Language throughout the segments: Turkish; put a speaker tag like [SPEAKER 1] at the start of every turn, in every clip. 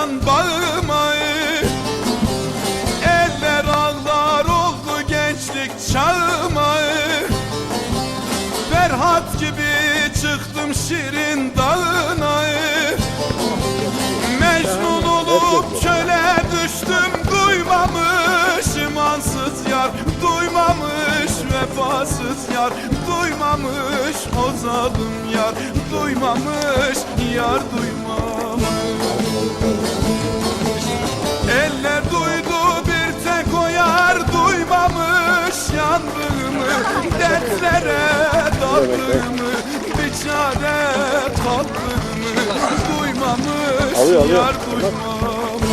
[SPEAKER 1] açan bağıma Eller ağlar oldu gençlik çağıma. Ferhat gibi çıktım şirin dağına. Mecnun olup çöle düştüm Duymamış imansız yar Duymamış vefasız yar Duymamış o yar Duymamış yar duymamış Dertlere daldığımı Bir çare kaldığımı Duymamış
[SPEAKER 2] Alıyor, alıyor.
[SPEAKER 1] yar duymamış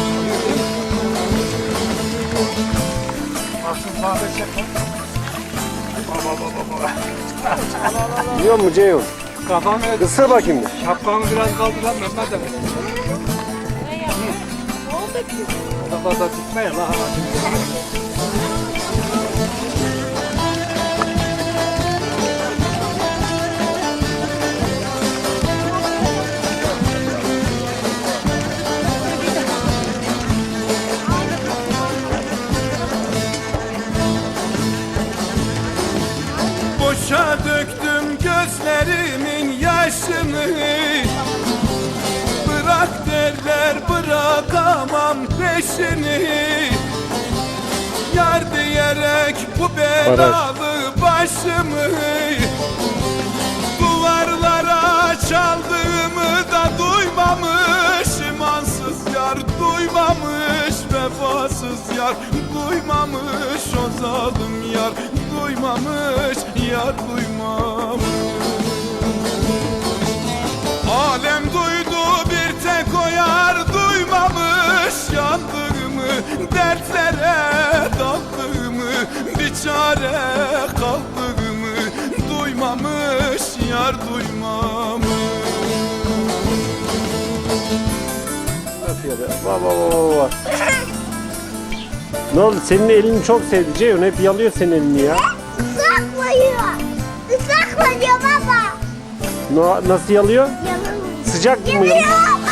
[SPEAKER 2] Biliyor musun Ceyhun?
[SPEAKER 3] Kafamı
[SPEAKER 2] Isır bakayım bir.
[SPEAKER 3] şapkamı biraz kaldıran Mehmet abi. O kadar da tutmayın la.
[SPEAKER 1] Boşa gözlerimin yaşını Bırak derler bırakamam peşini. Yar diyerek bu belalı başımı Duvarlara çaldığımı da duymamış. İmansız yar Duymamış vefasız yar. Duymamış o zalim yar Duymamış yar duymamış çare kaldığımı Duymamış yar duymamış?
[SPEAKER 2] Bak bak bak bak. Ne oldu? Senin elini çok sevdi Ceyhun. Hep yalıyor senin elini ya.
[SPEAKER 4] Islakmıyor. Islakmıyor baba.
[SPEAKER 2] Na- nasıl yalıyor?
[SPEAKER 4] Yanım.
[SPEAKER 2] Sıcak mı yalıyor?
[SPEAKER 4] Yanıyor.